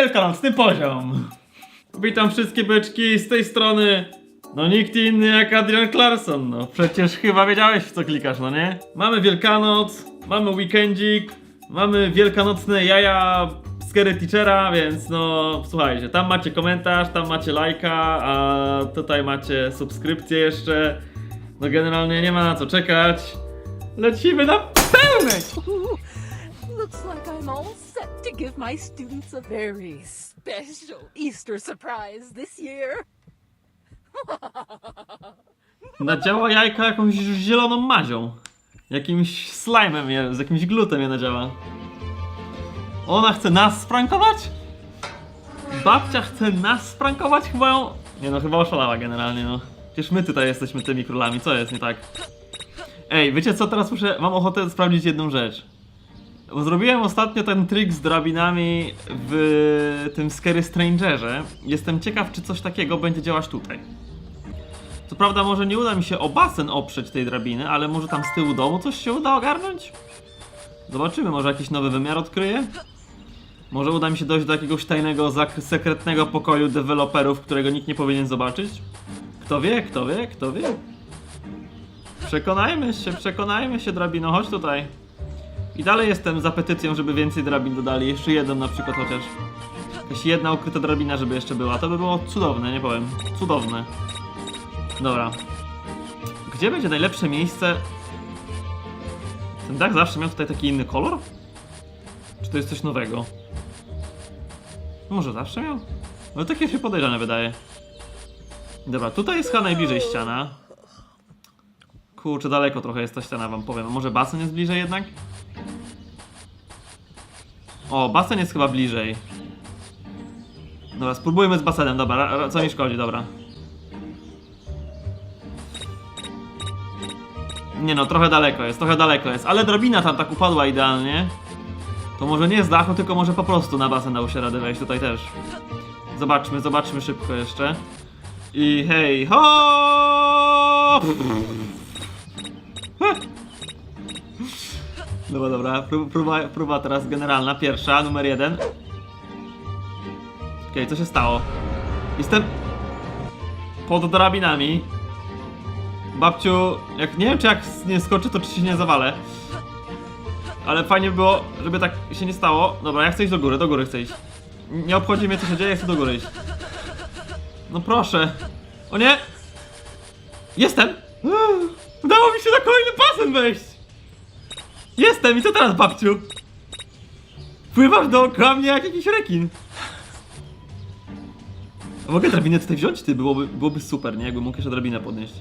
wielkanocny poziom. Witam wszystkie beczki z tej strony. No nikt inny jak Adrian Clarkson, no przecież chyba wiedziałeś w co klikasz, no nie? Mamy Wielkanoc, mamy weekendzik, mamy wielkanocne jaja Scary Teachera, więc no słuchajcie, tam macie komentarz, tam macie lajka, a tutaj macie subskrypcję jeszcze. No generalnie nie ma na co czekać. Lecimy na pełnej! Looks like I'm all to give my students a very special Easter surprise this year. Nadziała jajka jakąś zieloną mazią. Jakimś slime'em je, z jakimś glutem je nadziała. Ona chce nas sprankować? Babcia chce nas sprankować? Chyba ją... Nie no, chyba oszalała generalnie, no. Przecież my tutaj jesteśmy tymi królami, co jest nie tak? Ej, wiecie co, teraz muszę... Mam ochotę sprawdzić jedną rzecz. Bo zrobiłem ostatnio ten trik z drabinami w tym Scary Strangerze. Jestem ciekaw, czy coś takiego będzie działać tutaj. Co prawda może nie uda mi się o basen oprzeć tej drabiny, ale może tam z tyłu domu coś się uda ogarnąć? Zobaczymy, może jakiś nowy wymiar odkryję? Może uda mi się dojść do jakiegoś tajnego, sekretnego pokoju deweloperów, którego nikt nie powinien zobaczyć? Kto wie, kto wie, kto wie? Przekonajmy się, przekonajmy się, drabino, chodź tutaj. I dalej jestem za petycją, żeby więcej drabin dodali, jeszcze jedną na przykład chociaż. Jakaś jedna ukryta drabina, żeby jeszcze była, to by było cudowne, nie powiem. Cudowne. Dobra. Gdzie będzie najlepsze miejsce? Ten dach zawsze miał tutaj taki inny kolor? Czy to jest coś nowego? Może zawsze miał? No takie się podejrzane wydaje. Dobra, tutaj jest chyba najbliżej ściana. Kurczę, daleko trochę jest ta ściana, wam powiem. A może basen jest bliżej jednak? O, basen jest chyba bliżej. Dobra, spróbujmy z basenem, dobra, ra- ra- co mi szkodzi, dobra. Nie no, trochę daleko jest, trochę daleko jest, ale drabina tam tak upadła idealnie. To może nie z dachu, tylko może po prostu na basen dało się radę wejść, tutaj też. Zobaczmy, zobaczmy szybko jeszcze. I hej, ho! Dobra, dobra, prób- próba, próba teraz generalna, pierwsza, numer jeden. Okej, co się stało? Jestem pod drabinami. Babciu, jak nie wiem czy jak nie skoczę, to czy się nie zawalę. Ale fajnie by było, żeby tak się nie stało. Dobra, ja chcę iść do góry, do góry chcę iść. Nie obchodzi mnie co się dzieje, ja chcę do góry iść. No proszę. O nie! Jestem! Udało mi się na kolejny basen wejść! Jestem i co teraz babciu? Pływasz dookoła mnie jak jakiś rekin. Mogę drabinę tutaj wziąć? Ty, byłoby, byłoby super, nie? Jakbym mógł jeszcze drabinę podnieść.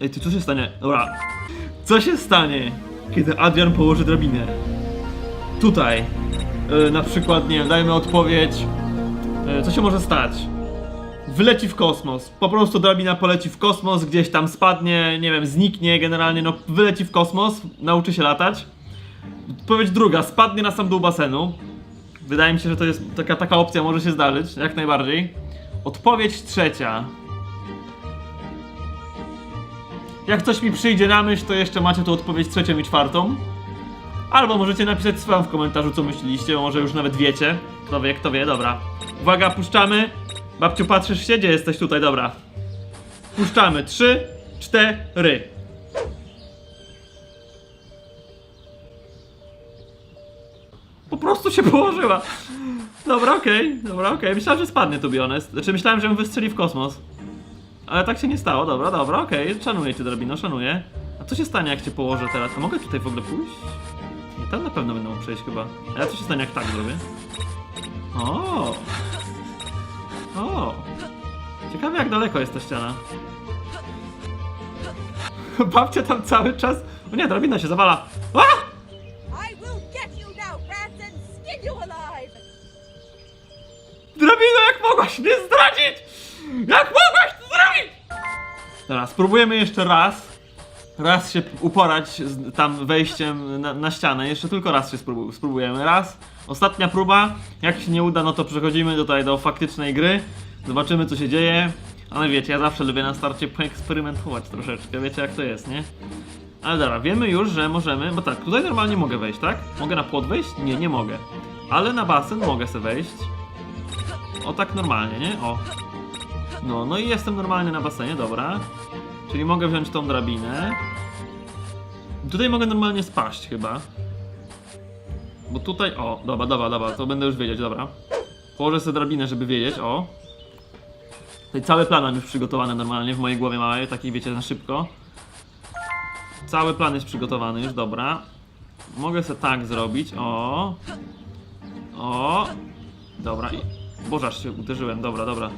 Ej, ty co się stanie? Dobra. Co się stanie, kiedy Adrian położy drabinę? Tutaj. Yy, na przykład, nie wiem, dajmy odpowiedź. Yy, co się może stać? Wyleci w kosmos. Po prostu drabina poleci w kosmos, gdzieś tam spadnie, nie wiem, zniknie generalnie, no wyleci w kosmos, nauczy się latać. Odpowiedź druga, spadnie na sam dół basenu. Wydaje mi się, że to jest taka, taka opcja może się zdarzyć, jak najbardziej. Odpowiedź trzecia. Jak coś mi przyjdzie na myśl, to jeszcze macie tu odpowiedź trzecią i czwartą. Albo możecie napisać swoją w komentarzu, co myśleliście, może już nawet wiecie. Kto wie, kto wie, dobra. Uwaga, puszczamy. Babciu, patrzysz się? Jesteś tutaj? Dobra. Puszczamy. Trzy, cztery. Po prostu się położyła. Dobra, okej, dobra, okej. Myślałem, że spadnie, to be honest. Znaczy, myślałem, że ją wystrzeli w kosmos. Ale tak się nie stało, dobra, dobra, okej. Szanuję cię, drabino, szanuję. A co się stanie, jak cię położę teraz? A mogę tutaj w ogóle pójść? Nie, tam na pewno będę mógł przejść chyba. A co się stanie, jak tak zrobię? O! O! Ciekawe jak daleko jest ta ściana. Babcia tam cały czas... O nie, drabina się zawala. A! Jak mogłaś mnie zdradzić? Jak mogłaś to zrobić? Dobra, spróbujemy jeszcze raz. Raz się uporać z tam wejściem na, na ścianę. Jeszcze tylko raz się spróbu spróbujemy. Raz. Ostatnia próba. Jak się nie uda, no to przechodzimy tutaj do faktycznej gry. Zobaczymy co się dzieje. Ale wiecie, ja zawsze lubię na starcie poeksperymentować troszeczkę. Wiecie jak to jest, nie? Ale dobra, wiemy już, że możemy, bo tak, tutaj normalnie mogę wejść, tak? Mogę na płot wejść? Nie, nie mogę. Ale na basen mogę sobie wejść. O tak normalnie, nie? O. No, no i jestem normalnie na basenie, dobra. Czyli mogę wziąć tą drabinę. Tutaj mogę normalnie spaść chyba. Bo tutaj, o, dobra, dobra, dobra, to będę już wiedzieć, dobra. Położę sobie drabinę, żeby wiedzieć, o. Tutaj cały plan mam już przygotowany normalnie w mojej głowie małej, taki wiecie, na szybko. Cały plan jest przygotowany już, dobra. Mogę sobie tak zrobić, o. O. Dobra, i... Boże, aż się uderzyłem, dobra, dobra.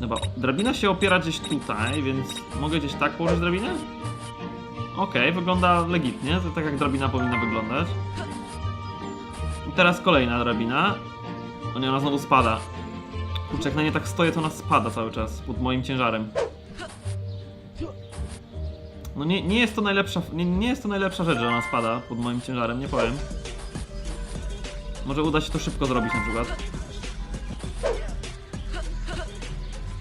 Dobra, drabina się opiera gdzieś tutaj, więc mogę gdzieś tak położyć drabinę? Okej, wygląda legitnie, to tak jak drabina powinna wyglądać. I teraz kolejna drabina. O nie, ona znowu spada. Kurczę, jak na nie tak stoję, to ona spada cały czas pod moim ciężarem. No nie, nie jest to najlepsza, nie, nie jest to najlepsza rzecz, że ona spada pod moim ciężarem, nie powiem. Może uda się to szybko zrobić na przykład.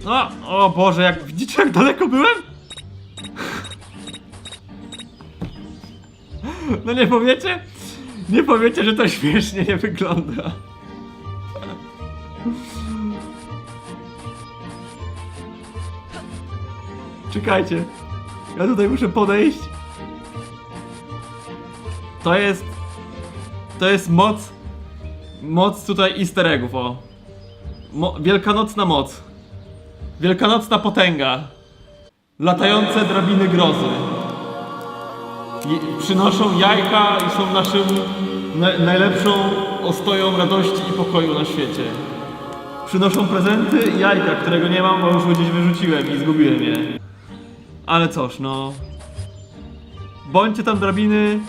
No, o Boże, jak widzicie jak daleko byłem? No nie powiecie? Nie powiecie, że to śmiesznie nie wygląda. Czekajcie. Ja tutaj muszę podejść. To jest... To jest moc... Moc tutaj easter eggów, o. Mo wielkanocna moc. Wielkanocna potęga. Latające drabiny grozy. Je przynoszą jajka i są naszym na najlepszą ostoją radości i pokoju na świecie. Przynoszą prezenty i jajka, którego nie mam, bo już gdzieś wyrzuciłem i zgubiłem je. Ale cóż, no. Bądźcie tam drabiny.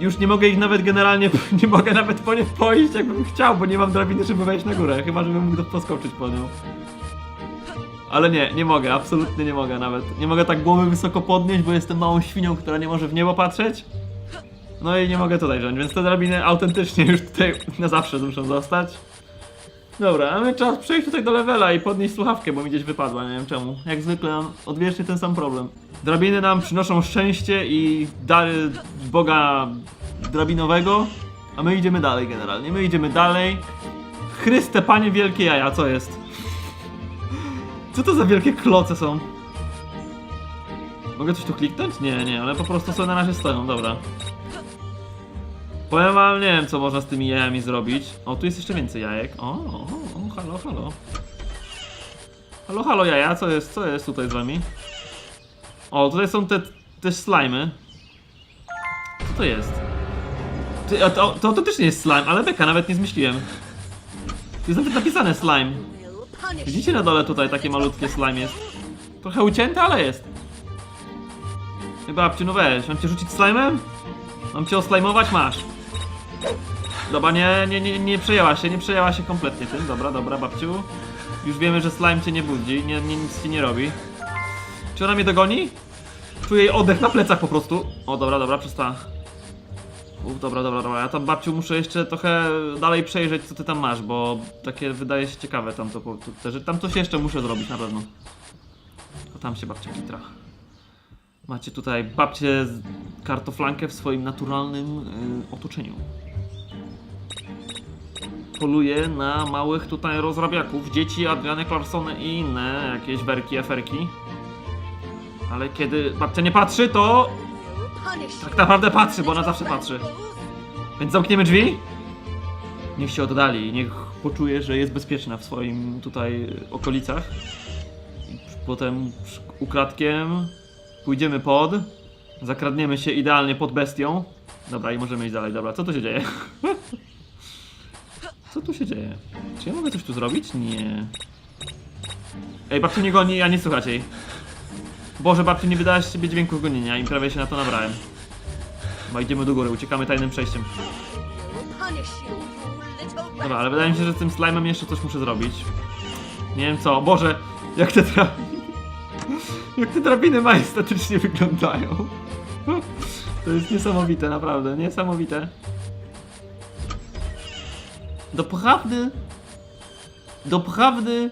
Już nie mogę ich nawet generalnie, nie mogę nawet po nie pójść, jakbym chciał, bo nie mam drabiny, żeby wejść na górę. Chyba, żebym mógł poskoczyć po nią. Ale nie, nie mogę, absolutnie nie mogę nawet. Nie mogę tak głowy wysoko podnieść, bo jestem małą świnią, która nie może w niebo patrzeć. No i nie mogę tutaj wziąć, więc te drabiny autentycznie już tutaj na zawsze muszą zostać. Dobra, a my czas przejść tutaj do levela i podnieść słuchawkę, bo mi gdzieś wypadła, nie wiem czemu. Jak zwykle mam odwiecznie ten sam problem. Drabiny nam przynoszą szczęście i dary Boga drabinowego, a my idziemy dalej generalnie. My idziemy dalej. Chryste, panie wielkie jaja, co jest? Co to za wielkie kloce są? Mogę coś tu kliknąć? Nie, nie, ale po prostu sobie na razie stoją, dobra. Powiem wam, nie wiem co można z tymi jajami zrobić. O, tu jest jeszcze więcej jajek. O, o, o halo, halo. Halo, halo jaja, co jest, co jest tutaj z wami? O, tutaj są te, te slimy. Co to jest? A to, to autentycznie jest slime, ale beka, nawet nie zmyśliłem. Jest nawet napisane slime. Widzicie na dole tutaj takie malutkie slime jest? Trochę ucięte, ale jest. Babciu, no weź, mam cię rzucić slime'em? Mam cię oslajmować? Masz. Dobra, nie, nie, nie, nie przejęła się, nie przejęła się kompletnie tym. Dobra, dobra, babciu. Już wiemy, że slime cię nie budzi, nie, nie, nic ci nie robi. Czy ona mnie dogoni? Czuję jej oddech na plecach po prostu. O, dobra, dobra, przestała. Uf, dobra, dobra, dobra. Ja tam babciu muszę jeszcze trochę dalej przejrzeć, co ty tam masz, bo takie wydaje się ciekawe tam to, to, to tam coś jeszcze muszę zrobić na pewno. O, tam się babcia kitra. Macie tutaj babcię kartoflankę w swoim naturalnym y, otoczeniu. Poluje na małych tutaj rozrabiaków, dzieci Adriany Clarsony i inne jakieś werki, aferki. Ale kiedy babcia nie patrzy, to tak naprawdę patrzy, bo ona zawsze patrzy. Więc zamkniemy drzwi? Niech się oddali, niech poczuje, że jest bezpieczna w swoim tutaj okolicach. Potem ukradkiem pójdziemy pod, zakradniemy się idealnie pod bestią. Dobra, i możemy iść dalej. Dobra, co tu się dzieje? Co tu się dzieje? Czy ja mogę coś tu zrobić? Nie. Ej, babciu nie goni, ja nie słychać jej. Boże, babciu, nie wydałaś z dźwięków gonienia i prawie się na to nabrałem. Chyba idziemy do góry, uciekamy tajnym przejściem. Dobra, ale wydaje mi się, że z tym slime'em jeszcze coś muszę zrobić. Nie wiem co. Boże, jak te tra... Jak te drabiny majestatycznie wyglądają. To jest niesamowite, naprawdę, niesamowite. Doprawdy... Doprawdy...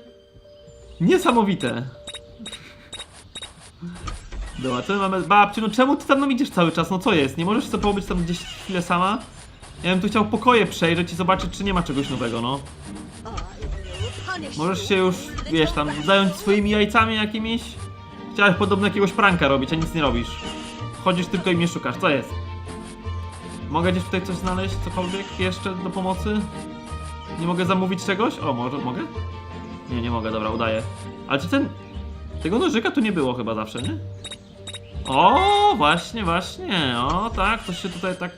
Niesamowite. Dobra, co my mamy? Babciu, no czemu ty tam nam idziesz cały czas? No co jest? Nie możesz sobie pobyć tam gdzieś chwilę sama? Ja bym tu chciał pokoje przejrzeć i zobaczyć, czy nie ma czegoś nowego, no. Możesz się już, wiesz, tam zająć swoimi jajcami jakimiś? Chciałeś podobno jakiegoś pranka robić, a nic nie robisz. Chodzisz tylko i mnie szukasz, co jest? Mogę gdzieś tutaj coś znaleźć, cokolwiek jeszcze do pomocy? Nie mogę zamówić czegoś? O, może mogę? Nie, nie mogę, dobra, udaję. Ale czy ten... Tego nożyka tu nie było chyba zawsze, nie? O, właśnie, właśnie. O, tak, coś się tutaj tak...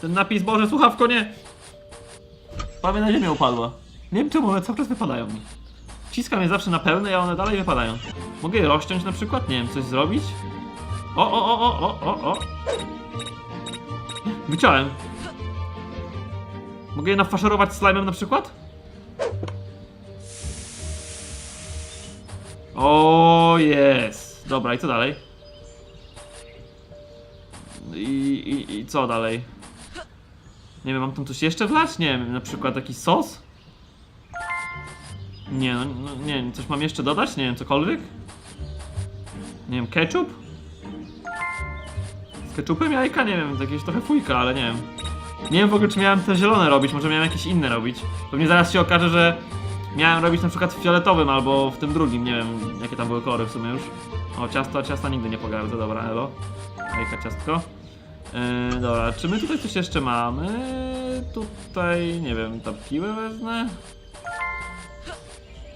Ten napis, Boże, słuchawko, nie! Prawie na ziemię upadła. Nie wiem czemu, one cały czas wypadają mi. Wciskam je zawsze na pełne, a one dalej wypadają. Mogę je rozciąć na przykład? Nie wiem, coś zrobić? O, o, o, o, o, o, o. Wyciąłem. Mogę je nafaszerować slime'em na przykład? O, jest. Dobra, i co dalej? I, i, I co dalej? Nie wiem, mam tam coś jeszcze wlać? Nie wiem, na przykład jakiś sos? Nie, no, no nie wiem, coś mam jeszcze dodać? Nie wiem, cokolwiek? Nie wiem, ketchup? Z ketchupem jajka? Nie wiem, jakieś trochę fujka, ale nie wiem. Nie wiem w ogóle, czy miałem te zielone robić, może miałem jakieś inne robić. Pewnie zaraz się okaże, że miałem robić na przykład w fioletowym albo w tym drugim, nie wiem, jakie tam były kolory w sumie już. O, ciasto, ciasta nigdy nie pogardzę, dobra, elo. Jajka, ciastko. Yy, dobra, czy my tutaj coś jeszcze mamy? Tutaj, nie wiem, ta piłę wezmę?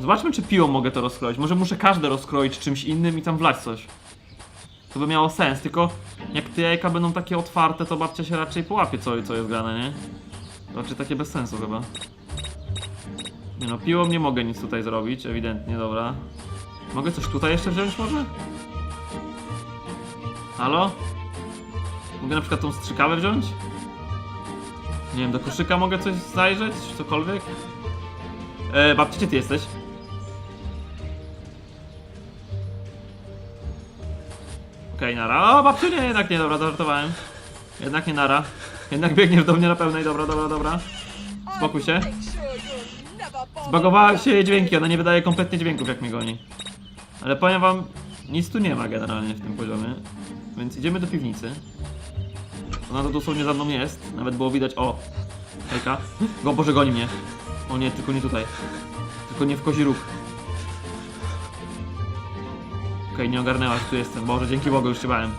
Zobaczmy, czy piłą mogę to rozkroić. Może muszę każde rozkroić czymś innym i tam wlać coś. To by miało sens, tylko jak te jajka będą takie otwarte, to babcia się raczej połapie, co, co jest grane, nie? Raczej takie bez sensu chyba. Nie no, piłą nie mogę nic tutaj zrobić, ewidentnie, dobra. Mogę coś tutaj jeszcze wziąć może? Halo? Mogę na przykład tą strzykawę wziąć? Nie wiem, do koszyka mogę coś zajrzeć? Cokolwiek? E, babci, gdzie ty jesteś? Okej, nara. O, babciu, nie, jednak nie, dobra, zażartowałem. Jednak nie nara. Jednak biegniesz do mnie na pełnej, dobra, dobra, dobra. Spokój się. Zbagowały się jej dźwięki, ona nie wydaje kompletnie dźwięków jak mnie goni. Ale powiem wam, nic tu nie ma generalnie w tym poziomie. Więc idziemy do piwnicy. Ona to dosłownie za mną jest. Nawet było widać, o. Hejka. Go Boże goni mnie. O nie, tylko nie tutaj. Tylko nie w kozi róg. Okej, nie ogarnęłaś, tu jestem. Boże, dzięki Bogu, już się bałem.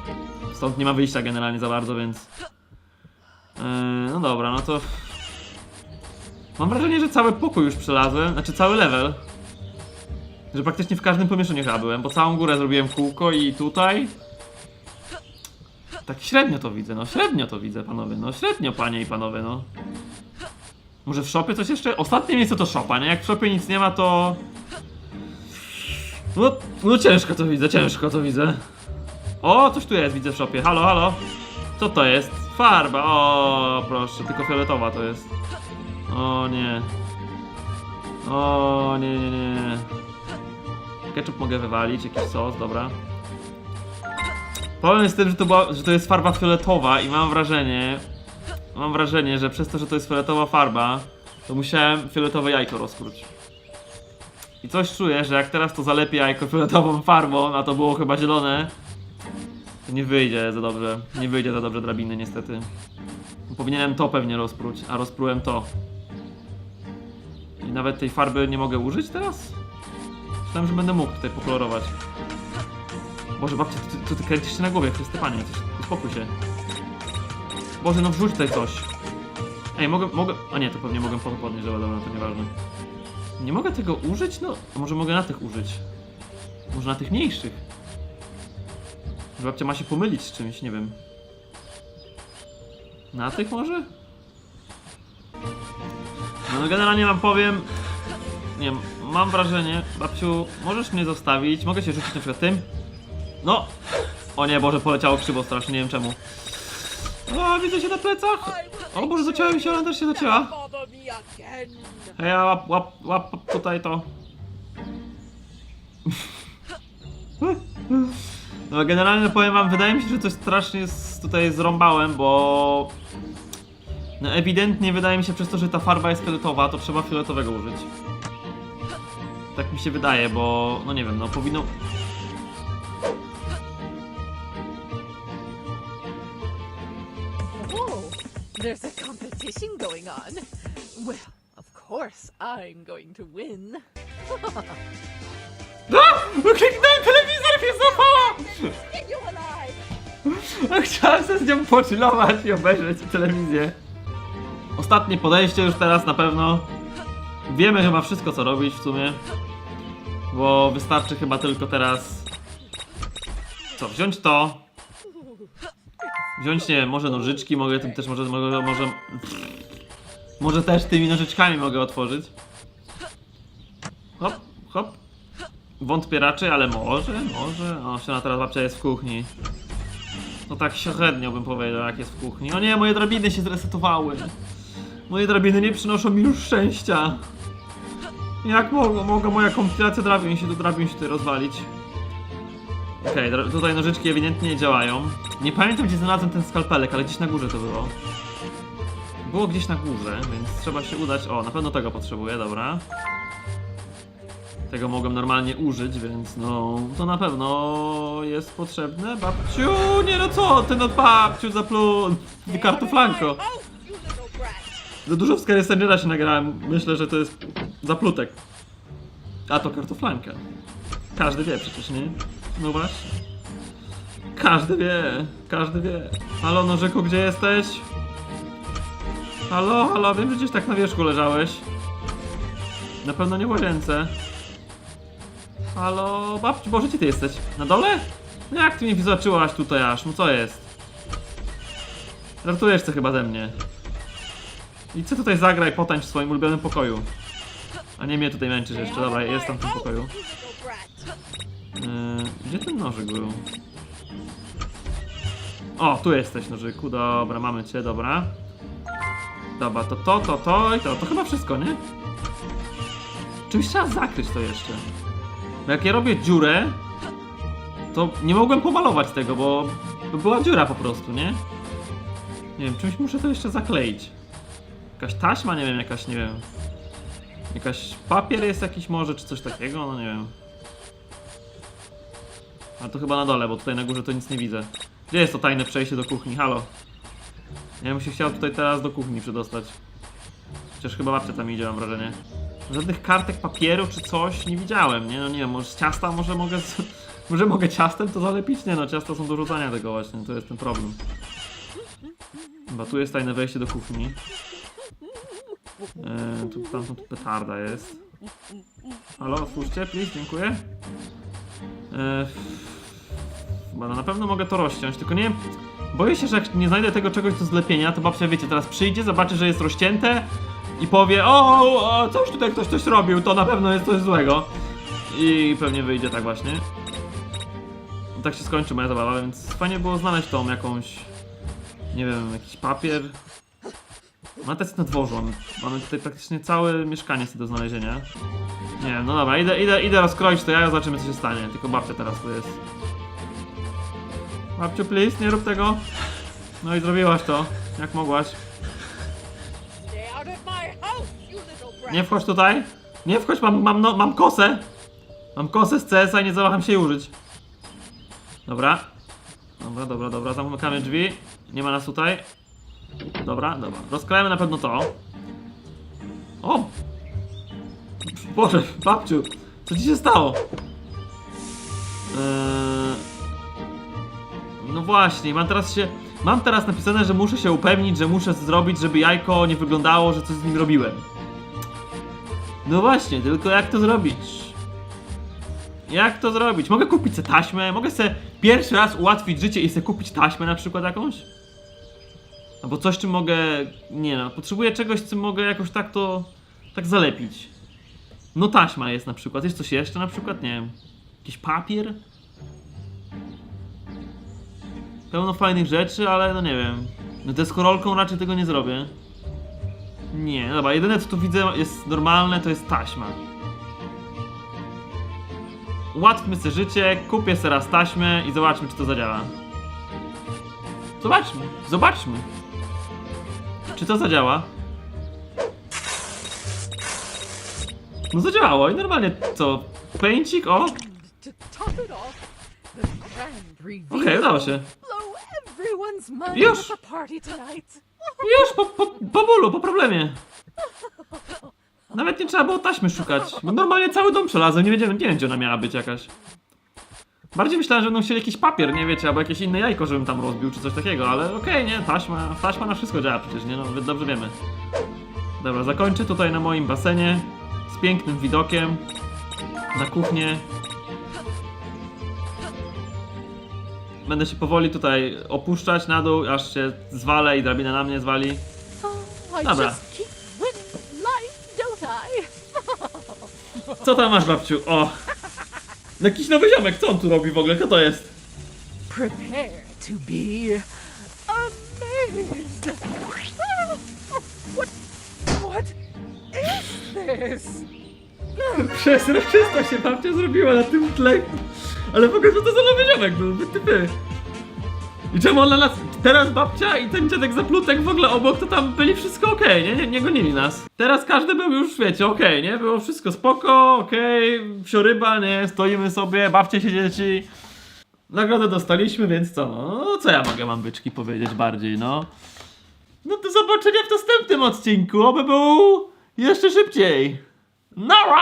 Stąd nie ma wyjścia generalnie za bardzo, więc... Yy, no dobra, no to... Mam wrażenie, że cały pokój już przelazłem, znaczy cały level. Że praktycznie w każdym pomieszczeniu chyba byłem, bo całą górę zrobiłem kółko i tutaj... Tak średnio to widzę, no średnio to widzę, panowie, no średnio, panie i panowie, no. Może w shopie coś jeszcze? Ostatnie miejsce to shopa, nie? Jak w shopie nic nie ma, to... No, no ciężko to widzę, ciężko to widzę. O, coś tu jest, widzę w shopie. Halo, halo. Co to jest? Farba, o, proszę, tylko fioletowa to jest. O nie. O nie, nie, nie. Ketchup mogę wywalić, jakiś sos, dobra. Problem jest z tym, że to, była, że to jest farba fioletowa i mam wrażenie, mam wrażenie, że przez to, że to jest fioletowa farba, to musiałem fioletowe jajko rozkróć. I coś czuję, że jak teraz to zalepię jajko fioletową farbą, a to było chyba zielone, to nie wyjdzie za dobrze. Nie wyjdzie za dobrze drabiny niestety. Powinienem to pewnie rozpróć, a rozprułem to. I nawet tej farby nie mogę użyć teraz? Myślałem, że będę mógł tutaj pokolorować. Boże, babcia, co co ty kręcisz się na głowie, coś, uspokój się. Boże, no wrzuć tutaj coś. Ej, mogę, mogę, a nie, to pewnie mogę podnieść, dobra, dobra, to nieważne. Nie mogę tego użyć? No, a może mogę na tych użyć? Może na tych mniejszych? Babcia ma się pomylić z czymś, nie wiem. Na tych może? No, no generalnie wam powiem, nie wiem, mam wrażenie, babciu, możesz mnie zostawić, mogę się rzucić na przykład tym? No! O nie, Boże, poleciało krzywo strasznie, nie wiem czemu. O, widzę się na plecach! O Boże, zacięła mi się, ona też się zacięła. Hej, a łap, łap, łap tutaj to. No generalnie powiem wam, wydaje mi się, że coś strasznie tutaj zrąbałem, bo... No ewidentnie wydaje mi się przez to, że ta farba jest fioletowa, to trzeba fioletowego użyć. Tak mi się wydaje, bo... No nie wiem, no powinno... There's a competition going on. Well, of course, I'm going to win. A! Kliknąłem telewizor mnie złapała! Get you alive! Chciałem sobie z nią pochillować i obejrzeć telewizję. Ostatnie podejście już teraz na pewno. Wiemy chyba wszystko co robić w sumie. Bo wystarczy chyba tylko teraz... Co, wziąć to. Wziąć, nie może nożyczki, mogę tym też, może, może, może... Może też tymi nożyczkami mogę otworzyć. Hop, hop. Wątpię raczej, ale może, może. O, się teraz babcia jest w kuchni. No tak średnio bym powiedział, jak jest w kuchni. O nie, moje drabiny się zresetowały. Moje drabiny nie przynoszą mi już szczęścia. Jak mogło, mogła moja kompilacja drabin się, drabin się tutaj rozwalić? Okej, dra- tutaj nożyczki ewidentnie nie działają. Nie pamiętam gdzie znalazłem ten skalpelek, ale gdzieś na górze to było. Było gdzieś na górze, więc trzeba się udać. O, na pewno tego potrzebuję, dobra. Tego mogłem normalnie użyć, więc no to na pewno jest potrzebne. Babciu, nie no co, ty no babciu zaplu... kartoflanko. Za dużo w Scary Strangera się nagrałem, myślę, że to jest zaplutek. A to kartoflanka. Każdy wie przecież, nie? No właśnie. Każdy wie, każdy wie. Halo nożyku, gdzie jesteś? Halo, halo, wiem, że gdzieś tak na wierzchu leżałeś. Na pewno nie w łazience. Halo, babci, Boże, gdzie ty jesteś? Na dole? No Jak ty mnie zobaczyłaś tutaj aż? No co jest? Żartujesz co chyba ze mnie. I co tutaj zagraj, potańcz w swoim ulubionym pokoju. A nie mnie tutaj męczysz jeszcze, dobra, jestem w tym pokoju. Gdzie ten nożyk był? O, tu jesteś nożyku, dobra, mamy cię, dobra. Dobra, to to, to, to i to, to chyba wszystko, nie? Czymś trzeba zakryć to jeszcze. Bo jak ja robię dziurę, to nie mogłem pomalować tego, bo była dziura po prostu, nie? Nie wiem, czymś muszę to jeszcze zakleić. Jakaś taśma, nie wiem, jakaś, nie wiem. Jakaś papier jest jakiś może, czy coś takiego, no nie wiem. A to chyba na dole, bo tutaj na górze to nic nie widzę. Gdzie jest to tajne przejście do kuchni? Halo. Ja bym się chciał tutaj teraz do kuchni przedostać. Chociaż chyba babcia tam idzie, mam wrażenie. Żadnych kartek papieru czy coś nie widziałem, nie? No nie wiem, może z ciasta może mogę z... Może mogę ciastem to zalepić? Nie no, ciasta są do rzucania tego właśnie, to jest ten problem. Chyba tu jest tajne wejście do kuchni. Eee, tu, tam, tu petarda jest. Halo, otwórzcie, please, dziękuję. Eee, Chyba na pewno mogę to rozciąć, tylko nie. Boję się, że jak nie znajdę tego czegoś do zlepienia, to babcia wiecie, teraz przyjdzie, zobaczy, że jest rozcięte i powie, o, coś tutaj ktoś coś robił, to na pewno jest coś złego. I pewnie wyjdzie tak właśnie. I tak się skończy moja zabawa, więc fajnie było znaleźć tą jakąś, nie wiem, jakiś papier. To jest na dworzu, mamy, tutaj praktycznie całe mieszkanie do znalezienia. Nie wiem, no dobra, idę, idę, idę rozkroić to jajo, zobaczymy co się stanie. Tylko babcia teraz tu jest. Babciu, please, nie rób tego. No i zrobiłaś to, jak mogłaś. Nie wchodź tutaj. Nie wchodź, mam, mam, no, mam kosę. Mam kosę z CS-a i nie zawaham się jej użyć. Dobra. Dobra, dobra, dobra, zamykamy drzwi. Nie ma nas tutaj. Dobra, dobra. Rozkrajamy na pewno to. O! Boże, babciu, co ci się stało? Eee... No właśnie, mam teraz się. Mam teraz napisane, że muszę się upewnić, że muszę zrobić, żeby jajko nie wyglądało, że coś z nim robiłem. No właśnie, tylko jak to zrobić? Jak to zrobić? Mogę kupić sobie taśmę, mogę sobie pierwszy raz ułatwić życie i sobie kupić taśmę na przykład jakąś? Albo coś, czym mogę... Nie no, potrzebuję czegoś, czym mogę jakoś tak to... Tak zalepić. No taśma jest na przykład. Jest coś jeszcze na przykład? Nie wiem. Jakiś papier? Pełno fajnych rzeczy, ale no nie wiem. No deskorolką raczej tego nie zrobię. Nie, dobra, jedyne co tu widzę jest normalne, to jest taśma. Ułatwmy sobie życie, kupię sobie raz taśmę i zobaczmy, czy to zadziała. Zobaczmy, zobaczmy. Czy to zadziała? No zadziałało i normalnie co? Pęcik, o! Okej, udało się. Everyone's mind Już. at the party tonight. Już, po, po, po bólu, po problemie. Nawet nie trzeba było taśmy szukać, bo normalnie cały dom przelazłem, nie wiedziałem, nie wiem gdzie ona miała być jakaś. Bardziej myślałem, że będą chcieli jakiś papier, nie wiecie, albo jakieś inne jajko, żebym tam rozbił, czy coś takiego, ale okej, nie, taśma, taśma na wszystko działa przecież, nie no, wy dobrze wiemy. Dobra, zakończę tutaj na moim basenie, z pięknym widokiem, na kuchnię. Będę się powoli tutaj opuszczać na dół, aż się zwalę i drabina na mnie zwali. I Dobra. Co tam masz, babciu? O! Jakiś nowy ziomek, co on tu robi w ogóle? Kto to jest? Prepare to be amazed. What? What is this? Przezroczysta się babcia zrobiła na tym tle. Ale w ogóle to za nowy ziomek był? Wy, ty, ty. I czemu ona nas... Teraz babcia i ten dziadek zaplutek w ogóle obok, to tam byli wszystko okej, nie? nie? Nie gonili nas. Teraz każdy był już, wiecie, okej, nie? Było wszystko spoko, okej, wsioryba, nie? Stoimy sobie, bawcie się dzieci. Nagrodę dostaliśmy, więc co? No, co ja mogę mam byczki powiedzieć bardziej, no? No do zobaczenia w następnym odcinku, oby był jeszcze szybciej. Nara!